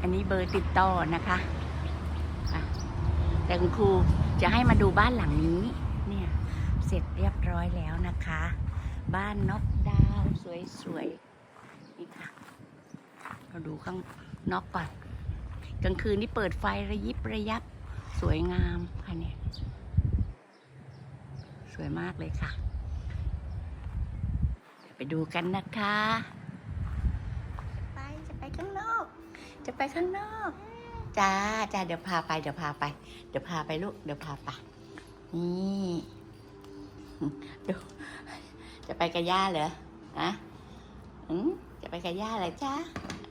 อันนี้เบอร์ติดต่อนะคะแต่คุณครูจะให้มาดูบ้านหลังนี้ เนี่ย เสร็จเรียบร้อยแล้วนะคะ บ้านนกดาวสวยๆ นี่ค่ะ เราดูข้างนอกก่อน กลางคืนนี่เปิดไฟระยิบระยับ สวยงามค่ะเนี่ย สวยมากเลยค่ะ ไปดูกันนะคะ ไปจะไปข้างนอก จะไปข้างนอกจ้าจ้าเดี๋ยวพาไป เดี๋ยวพาไป เดี๋ยวพาไปลูก เดี๋ยวพาไป นี่ดูจะไปกับย่าเหรอนะอืมจะไปกับย่าเหรอจ้า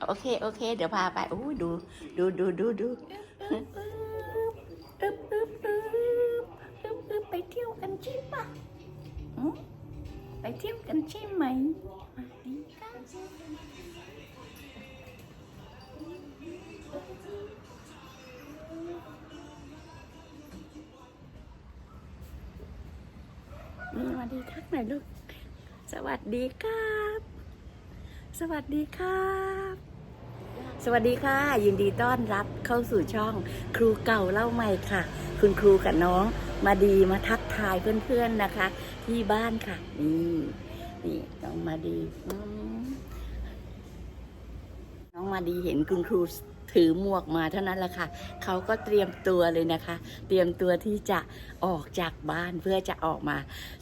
โอเค โอเค เดี๋ยวพาไปอู้ดู ดูดูดูดูอึ๊บอึ๊บอึ๊บอึ๊บอึ๊บอึ๊บไปเที่ยวกันใช่ปะอืมไปเที่ยวกันใช่ไหม ดีทักหน่อยลูก สวัสดีครับ สวัสดีครับ สวัสดีค่ะ ยินดีต้อนรับเข้าสู่ช่องครูเก่าเล่าใหม่ค่ะ คุณครูกับน้องมาดีมาทักทายเพื่อนๆนะคะ ที่บ้านค่ะ นี่นี่น้องมาดี น้องมาดีเห็นคุณครู ถือหมวกมาเท่านั้นแหละค่ะเขาก็เตรียมตัวเลยนะคะ เตรียมตัวที่จะออกจากบ้านเพื่อจะออกมา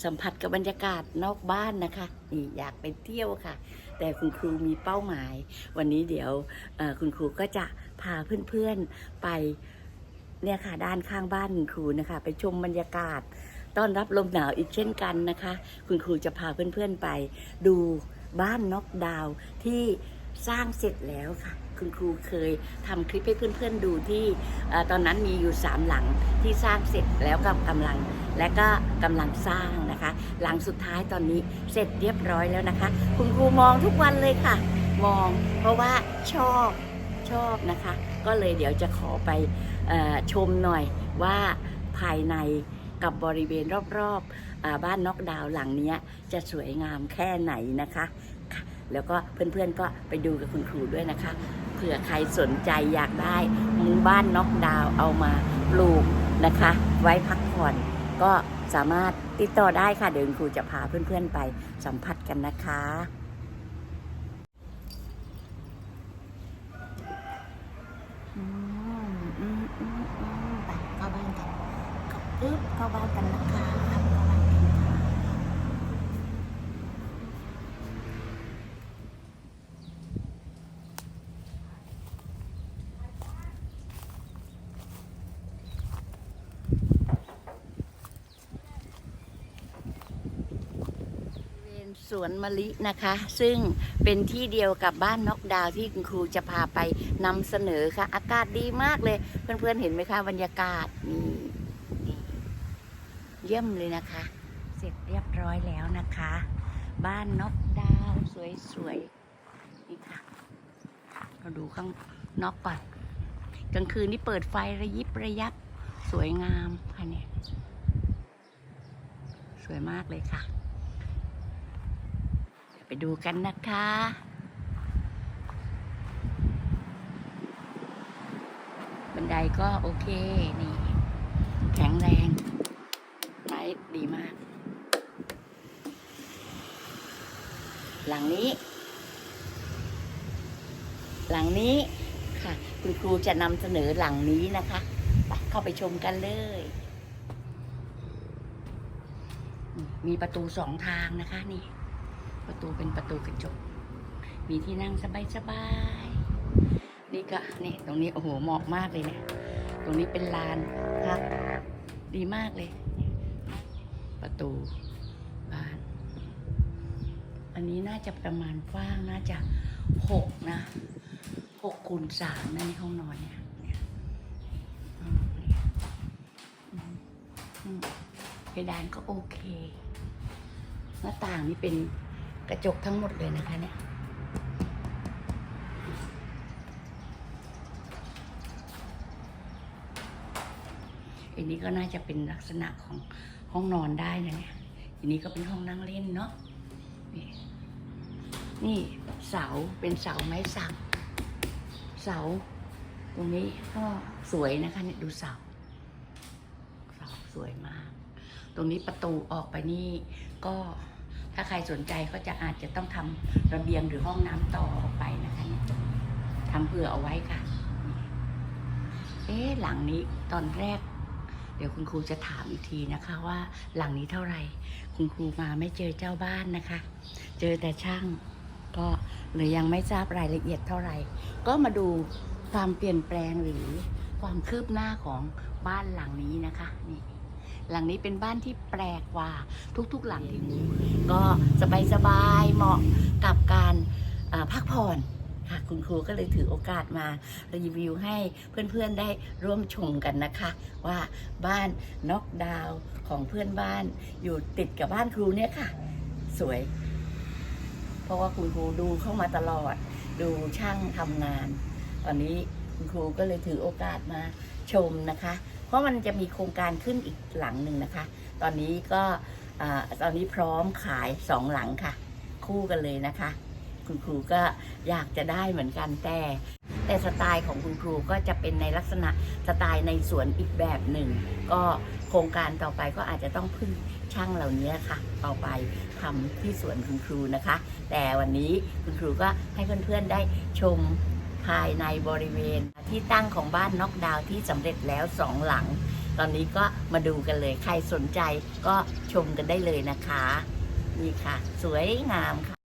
สัมผัสกับบรรยากาศนอกบ้านนะคะนี่อยากไปเที่ยวค่ะ แต่คุณครูมีเป้าหมาย วันนี้เดี๋ยวคุณครูก็จะพาเพื่อนๆไปเนี่ยค่ะด้านข้างบ้านคุณครูนะคะ ไปชมบรรยากาศต้อนรับลมหนาวอีกเช่นกันนะคะ คุณครูจะพาเพื่อนๆไปดูบ้านนกดาวที่สร้างเสร็จแล้วค่ะ คุณครูเคยทำคลิปให้เพื่อนๆดูที่ตอนนั้นมีอยู่สามหลังที่สร้างเสร็จแล้วก็กำลังและก็กำลังสร้างนะคะ หลังสุดท้ายตอนนี้เสร็จเรียบร้อยแล้วนะคะ คุณครูมองทุกวันเลยค่ะ มองเพราะว่าชอบชอบนะคะ ก็เลยเดี๋ยวจะขอไปอชมหน่อยว่าภายในกับบริเวณรอบๆบ้านนอกดาวหลังนี้จะสวยงามแค่ไหนนะคะ แล้วก็เพื่อนๆก็ไปดูกับคุณครูด้วยนะคะ เผื่อใครสนใจอยากได้มุ้งบ้านน็อกดาวเอามาปลูกนะคะ ไว้พักผ่อนก็สามารถติดต่อได้ค่ะเดี๋ยวคุณครูจะพาเพื่อนๆไปสัมผัสกันนะคะอืมอืมอืมอืมไปเข้าบ้านกันปึ๊บเข้าบ้านกันนะคะเข้าบ้านกันค่ะ บริเวณ สวนมะลินะคะ ซึ่งเป็นที่เดียวกับบ้านนกดาวที่คุณครูจะพาไปนำเสนอค่ะ อากาศดีมากเลย เพื่อนๆเห็นไหมคะบรรยากาศนี่นี่เยี่ยมเลยนะคะ เสร็จเรียบร้อยแล้วนะคะ บ้านนกดาวสวยๆนี่ค่ะเราดูข้างนอกก่อนกลางคืนนี่เปิดไฟระยิบระยับสวยงามค่ะเนี่ยสวยมากเลยค่ะ ไปดูกันนะคะบันไดก็โอเค นี่ แข็งแรง ไม้ดีมาก หลังนี้ หลังนี้ค่ะ คุณครูจะนำเสนอหลังนี้นะคะไปเข้าไปชมกันเลย มีประตูสองทางนะคะนี่ ประตูเป็นประตูกระจก มีที่นั่งสบายๆนี่ก็นี่ตรงนี้โอ้โหเหมาะมากเลยเนี่ย ตรงนี้เป็นลานพักดีมากเลย ประตูบ้าน อันนี้น่าจะประมาณกว้างน่าจะหกนะหกคูณสามนะในห้องนอนเนี่ยเนี่ยอืมเนี่ยเพดานก็โอเค หน้าต่างนี่เป็น กระจกทั้งหมดเลยนะคะเนี่ยอันนี้ก็น่าจะเป็นลักษณะของห้องนอนได้นะเนี่ยอันนี้ก็เป็นห้องนั่งเล่นเนาะนี่นี่เสาเป็นเสาไม้สักเสา ตรงนี้ก็สวยนะคะเนี่ยดูเสาเสาสวยมาก ตรงนี้ประตูออกไปนี่ก็ ถ้าใครสนใจก็จะอาจจะต้องทำระเบียงหรือห้องน้ำต่อออกไปนะคะทำเผื่อเอาไว้ค่ะ เอ๊ะหลังนี้ตอนแรก เดี๋ยวคุณครูจะถามอีกทีนะคะว่าหลังนี้เท่าไหร่ คุณครูมาไม่เจอเจ้าบ้านนะคะ เจอแต่ช่าง ก็เลยยังไม่ทราบรายละเอียดเท่าไหร่ ก็มาดูความเปลี่ยนแปลงหรือความคืบหน้าของบ้านหลังนี้นะคะนี่ หลังนี้เป็นบ้านที่แปลกกว่าทุกๆหลังที่มีก็สบายๆเหมาะกับการพักผ่อนค่ะคุณครูก็เลยถือโอกาสมารีวิวให้เพื่อนๆได้ร่วมชมกันนะคะ ว่าบ้านน็อกดาวของเพื่อนบ้านอยู่ติดกับบ้านครูเนี่ยค่ะ สวย เพราะว่าคุณครูดูเข้ามาตลอด ดูช่างทำงาน ตอนนี้คุณครูก็เลยถือโอกาสมาชมนะคะ เพราะมันจะมีโครงการขึ้นอีกหลังหนึ่งนะคะ ตอนนี้ก็อตอนนี้พร้อมขายสองหลังค่ะ คู่กันเลยนะคะ คุณครูก็อยากจะได้เหมือนกันแต่แต่สไตล์ของคุณครูก็จะเป็นในลักษณะสไตล์ในสวนอีกแบบหนึ่ง ก็โครงการต่อไปก็อาจจะต้องพึ่งช่างเหล่านี้ค่ะต่อไปทำที่สวนคุณครูนะคะ แต่วันนี้คุณครูก็ให้เพื่อนๆได้ชม ภายในบริเวณ ที่ตั้งของบ้านน็อกดาวน์ที่สำเร็จแล้วสองหลัง ตอนนี้ก็มาดูกันเลย ใครสนใจก็ชมกันได้เลยนะคะ นี่ค่ะ สวยงามค่ะ